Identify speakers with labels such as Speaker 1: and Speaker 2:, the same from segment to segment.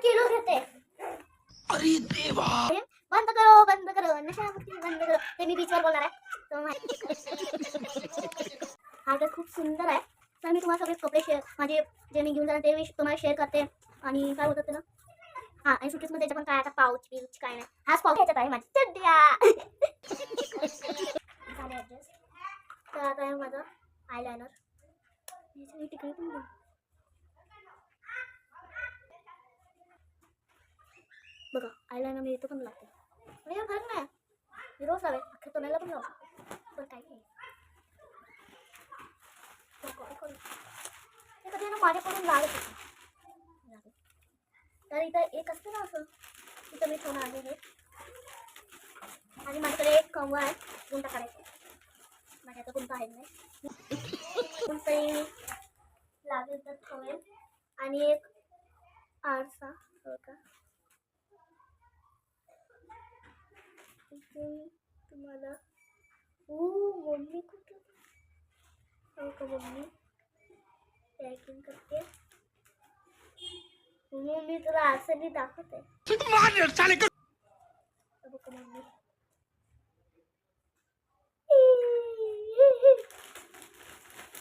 Speaker 1: Kilo घेते
Speaker 2: अरे देवा
Speaker 1: बंद करो बंद करो नशामुक्ती बंद करो ते मी बीचवर बोलणार आहे हा तर खूप सुंदर आहे तर मी तुम्हाला सगळे कपडे शेअर माझे जे मी घेऊन जाणार ते मी तुम्हाला शेअर करते आणि काय होतं त्याला हा आणि सुट्टीसमध्ये त्याच्या पण काय आता पाऊच बिऊच काय नाही हाच पाऊच ह्याच्यात आहे माझी चड्ड्या तर आता आहे माझं आयलायनर तिकडे पण बघा आयलायनर मी इथं पण लागते. म्हणजे फरक नाही मी रोज लावेल अख्ख्या तोंडाला पण लावतो. पण काही नाही कधी ना माझ्याकडून लागत होतं. तर इथं एक असते ना असं तिथं मी ठेवून आहे हे आणि माझ्याकडे एक कंवा आहे गुंता काढायचा. माझ्या आता कोणता आहे. नाही कोणतंही लागेल तर ठेवेल आणि एक आरसा हो का? इथे तुम्हाला ओ मम्मी कुठं हो का मम्मी पॅकिंग करते मम्मी तुला असं मी दाखवते
Speaker 2: मार साले का
Speaker 1: बघ का मम्मी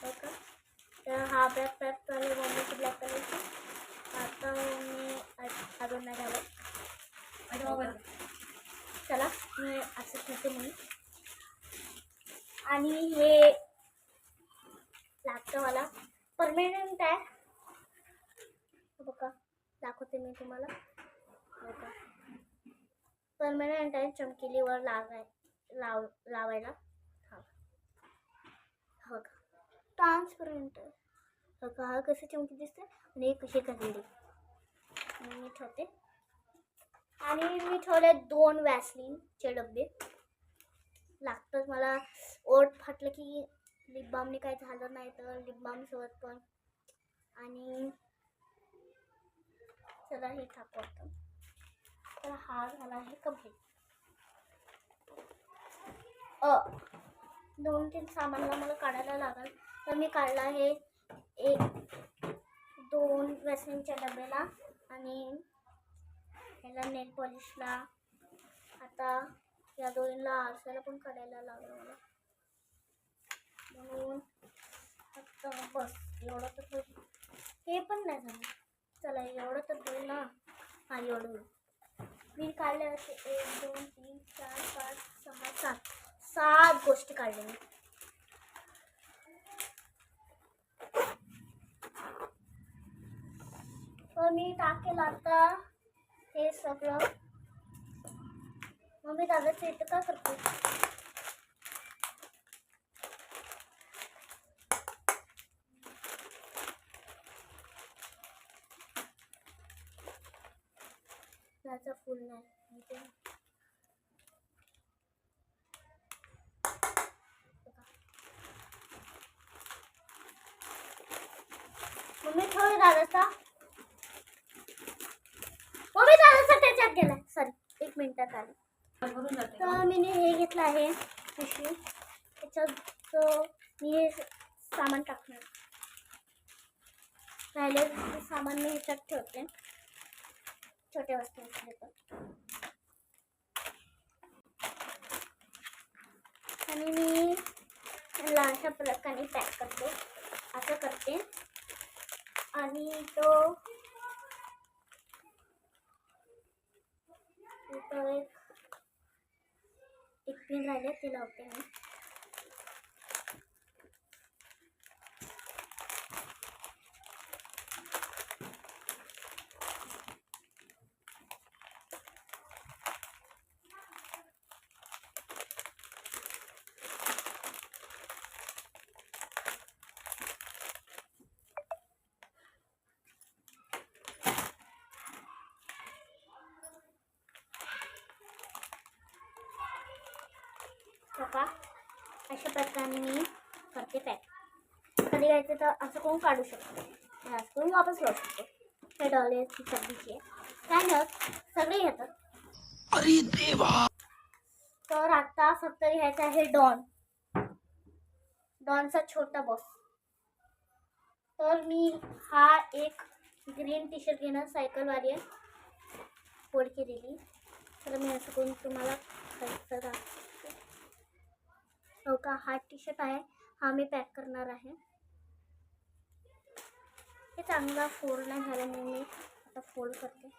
Speaker 1: हो का तर हा ब्लॅक पॅक चालू मम्मीची ब्लॅक कलरची आता मी अ- अजून नाही घालत चला मी असं ठेवते म्हणून. आणि हे लागतं मला. परमनंट आहे. बघा दाखवते मी तुम्हाला. बघा. परमनंट आहे चमकीलीवर लावाय लाव लावायला. हा. हो का ट्रान्सपरंट आहे. का हा कसं चमकी दिसतं आणि हे कशी करलेली मी ठेवते. आणि मी ठेवले दोन वॅसलीनचे डबे. लागतात मला. ओट फाटलं की लिपबामने काही झालं नाही तर लिपबामसोबत पण. आणि चला हे टाकू तर हा झाला आहे कंप्लीट अ दोन तीन सामानला मला काढायला लागेल. तर मी काढला आहे एक दोन वॅसलिनच्या डब्याला आणि ह्याला नेल पॉलिशला. आता या दोन्हीला आरशाला पण काढायला लागलं मला. म्हणून आता बस एवढं तर हे पण नाही झालं. चला एवढं तर होईल ना? हा एवढं होईल. मी काढले असे एक दोन तीन चार पाच सहा सात. सात गोष्टी काढल्या मी. तर मी टाकेल आता. हे सगळं. मम्मी दादाचं इथं का करतो? त्याचं फुल नाही. मम्मी थोडं दादाचा मम्मी दादाचा गेला सॉरी एक मिनिटात आले. तर मी हे घेतलं आहे पिशवी. त्याच्यात मी हे सामान टाकणार. राहिले सामान मी ह्याच्यात ठेवते. छोट्या वस्तू घेतो आणि मी ह्याला अशा प्रकारे पॅक करते. असं करते. आणि तो एक एक पिन राहिले ते लावते मी बघा अशा प्रकारे मी करते पॅक कधी घ्यायचं तर असं करून काढू शकतो असं करून वापस लावू शकतो? हे डॉले चड्डीचे काय नाही सगळे घेतात.
Speaker 2: अरे देवा!
Speaker 1: तर आता फक्त घ्यायचा आहे डॉन. डॉनचा छोटा बॉस तर मी हा एक ग्रीन टी शर्ट घेणार सायकलवाली आहे. फोड केलेली तर मी असं करून तुम्हाला हा टी शर्ट आहे. हा मी पॅक करणार आहे. हे चांगला फोल्ड नाही झाला म्हणून मी आता फोल्ड करते.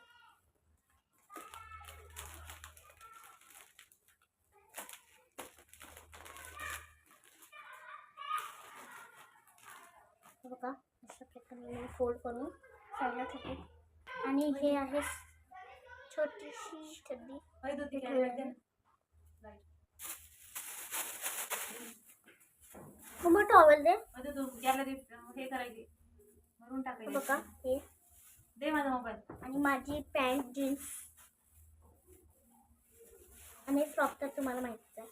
Speaker 1: बघा अशा प्रकारे मी फोल्ड करून साईडला ठेवते. आणि हे आहे छोटीशी चड्डी मग टॉवेल दे.
Speaker 3: हे करायचे. भरून टाकायचे.
Speaker 1: बघा हे.
Speaker 3: दे माझा मोबाईल.
Speaker 1: आणि माझी पॅन्ट जीन्स आणि फ्रॉक तर तुम्हाला माहितीच आहे.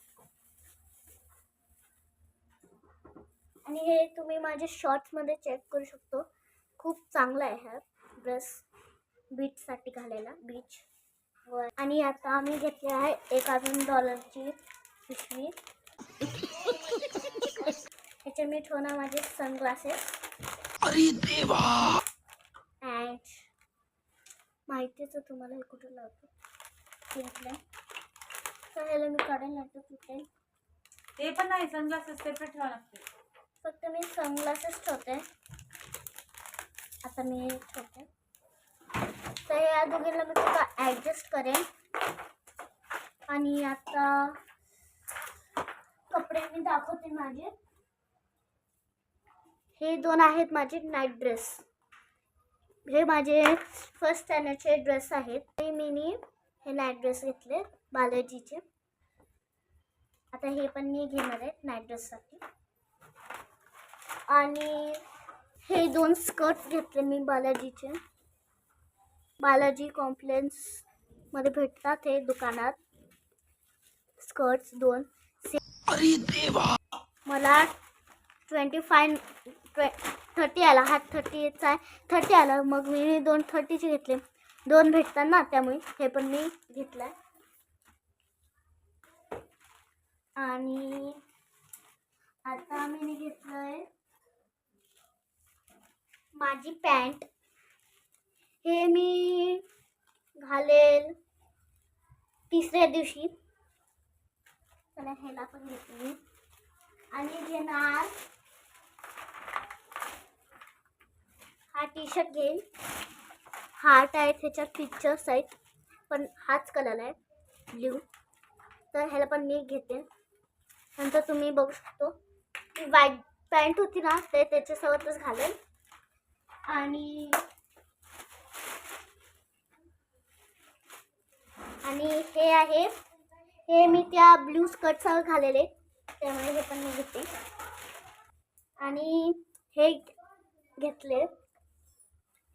Speaker 1: आणि हे तुम्ही माझ्या शॉर्ट्समध्ये चेक करू शकतो. खूप चांगला आहे हा ड्रेस बीचसाठी घालायला बीच वर. आणि आता आम्ही घेतले आहे एक अजून डॉलरची पिशवी. ह्याच्यात मी ठेवणार माझे सनग्लासेस
Speaker 2: अरे देवा!
Speaker 1: अँड माहितीच तुम्हाला हे कुठे लावतो? घेतलं तर ह्याला मी काढेल नाही तर तुटेल
Speaker 3: ते पण नाही सनग्लासेस सेपरेट ठेवावं लागते.
Speaker 1: फक्त मी सनग्लासेस ठेवते. आता मी ठेवते. तर या दोघींना मी थोडं ॲडजस्ट करेन. आणि आता कपडे मी दाखवते माझे. हे दोन आहेत माझे नाईट ड्रेस हे माझे फर्स्ट स्टँडर्डचे ड्रेस आहेत. ते मी हे नाईट ड्रेस घेतले बालाजीचे. आता हे पण मी घेणार आहे नाईट ड्रेससाठी आणि हे दोन स्कर्ट्स घेतले मी बालाजीचे. बालाजी कॉम्प्लेक्समध्ये भेटतात हे दुकानात. स्कर्ट्स दोन.
Speaker 2: अरे देवा!
Speaker 1: मला ट्वेंटी फाय ट्वे थर्टी आला हा थर्टीचा आहे. थर्टी आला मग मी दोन थर्टीचे घेतले. दोन भेटतात ना त्यामुळे हे पण मी घेतलं आहे आणि आता मी घेतलं आहे माझी पॅन्ट. हे मी घालेल तिसऱ्या दिवशी. चला ह्याला पण घेते मी. आणि घेणार टी शर्ट घेईल हार्ट आहे त्याच्यात पिक्चर्स आहेत पण हाच कलर आहे ब्ल्यू तर ह्याला पण मी घेते. नंतर तुम्ही बघू शकतो. ती व्हाईट पॅन्ट होती ना ते त्याच्यासोबतच घालेल आणि आणि हे आहे हे मी त्या ब्लू स्कर्टसह घालेले. त्यामुळे हे पण मी घेते. आणि हे घेतले.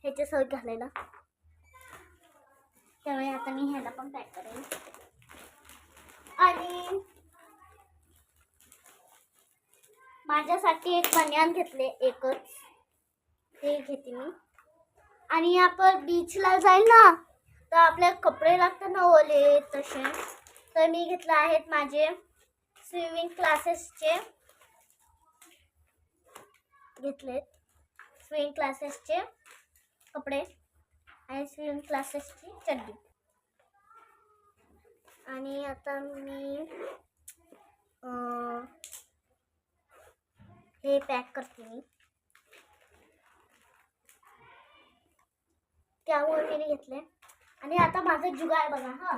Speaker 1: ह्याच्यासोबत घालायला. त्यामुळे आता मी ह्याला पण पॅक करेन. आणि माझ्यासाठी एक बनियान घेतले एकच. ते घेते मी. आणि आपण बीचला जाईल ना तर आपल्याला कपडे लागतात ना ओले तसे. तर मी घेतलं आहेत माझे स्विमिंग क्लासेसचे घेतलेत. स्विमिंग क्लासेसचे कपडे आणि स्विमिंग क्लासेसची चड्डी आणि आता मी हे पॅक करते मी. त्यामुळे मी घेतले आणि आता माझं जुगाड बघा हा.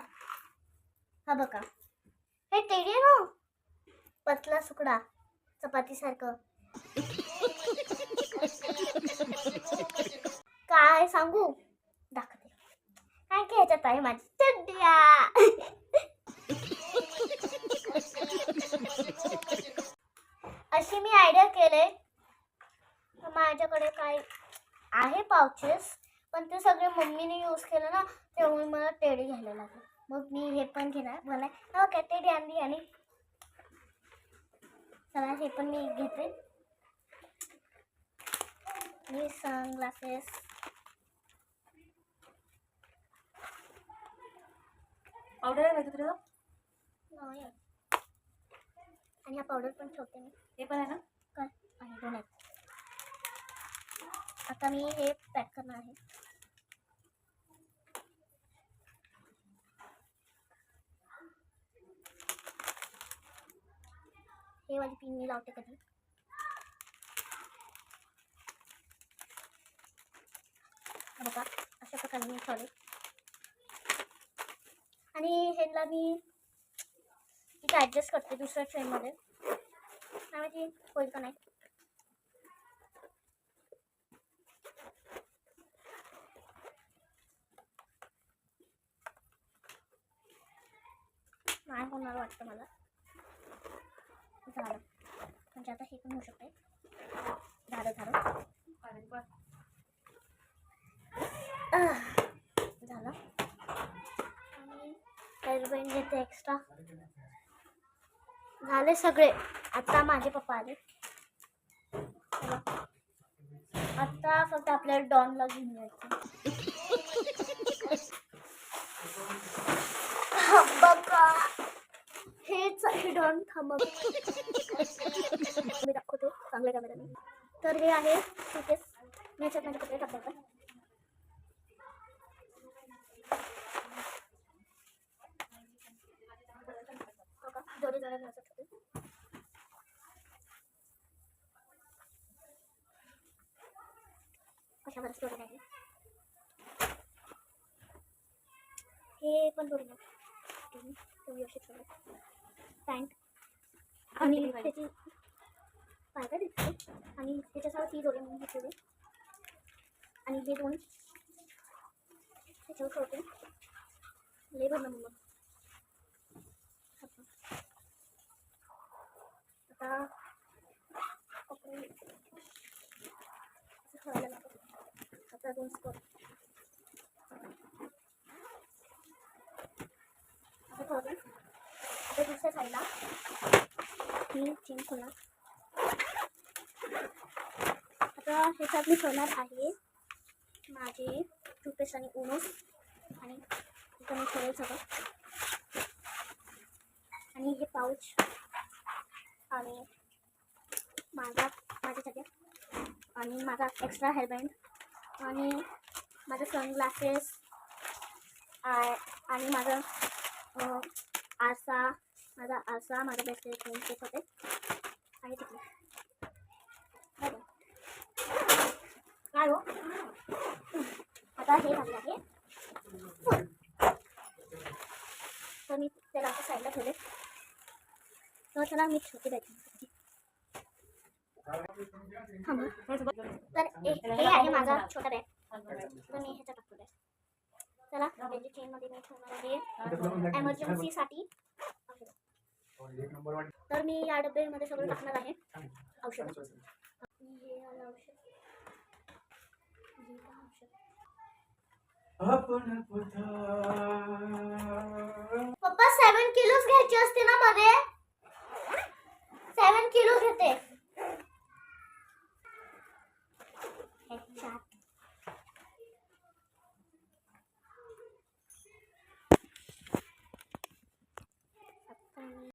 Speaker 1: हा बघा. हे टेडी आहे ना? पतला सुकडा चपातीसारखं. काय सांगू? दाखवते. काय काय ह्याच्यात आहे माझी? चड्डिया अशी मी आयडिया केले माझ्याकडे काय आहे पाउचेस पण ते सगळे मम्मीने यूज केलं ना त्यामुळे मला टेडी घ्यायला लागलं. मग मी हे पण घेणार. मला ओके टेडी आणली आणि चला हे पण मी घेते. मी सनग्लासेस
Speaker 3: पावडर आहे तुला?
Speaker 1: आणि हा पावडर पण ठेवते मी.
Speaker 3: हे पण आहे ना?
Speaker 1: काय? आणि दोन आहेत. आता मी हे पॅक करणार आहे. हे वाली पिन मी लावते कधी. बघा अशा प्रकारे मी ठेवले. आणि ह्याला मी इथे ॲडजस्ट करते दुसऱ्या ट्रेनमध्ये काय माहिती होईल का नाही. नाही होणार वाटतं मला. झालं. म्हणजे आता हे पण होऊ शकते झालं झालं आणि हेअरबँड घेते एक्स्ट्रा झाले सगळे. आता माझे पप्पा आले. आत्ता आता फक्त आपल्याला डॉनला घेऊन जायचं बघा हेच आहे डॉन थांब मी दाखवते चांगल्या कॅमेऱ्याने तर हे आहे सुकेस मी याच्यात माझे कपडे टाकतात अशा बऱ्याच जोड्या नाही हे पण व्यवस्थित सगळं पॅन्ट आणि त्याची पायदा दिसते. आणि त्याच्यासोबत ती जोडी म्हणून घेतलेली. आणि हे दोन त्याच्यावर होते लेबर नंबर आता कपडे आता दोन स्कोर आता दुसऱ्या साईडला मी चेंज होणार आता ह्याच्यात मी ठेवणार आहे. माझे टूथपेस्ट आणि ओनोस आणि इथं मी ठेवेल सगळं. आणि हे पाऊच. आणि माझा माझ्या सगळ्या आणि माझा एक्स्ट्रा हेअरबँड आणि माझे सनग्लासेस आणि माझा आरसा. माझा आरसा माझा बेस्ट ते होते. आणि तिकडे. काय हो? आता हे झाले आहे तर मी त्याला आता साईडला ठेवले त्याला मी छोटी द्यायची. तर हे आहे माझा छोटा बॅग तर मी ह्याच्यात टाकतो बॅग चला त्याची चेनमध्ये मी ठेवणार आहे. एमर्जन्सीसाठी तर मी या डब्यामध्ये सगळं टाकणार आहे. औषध. पप्पा सेवन किलोच घ्यायची असते ना मध्ये. सेवन किलो घेते.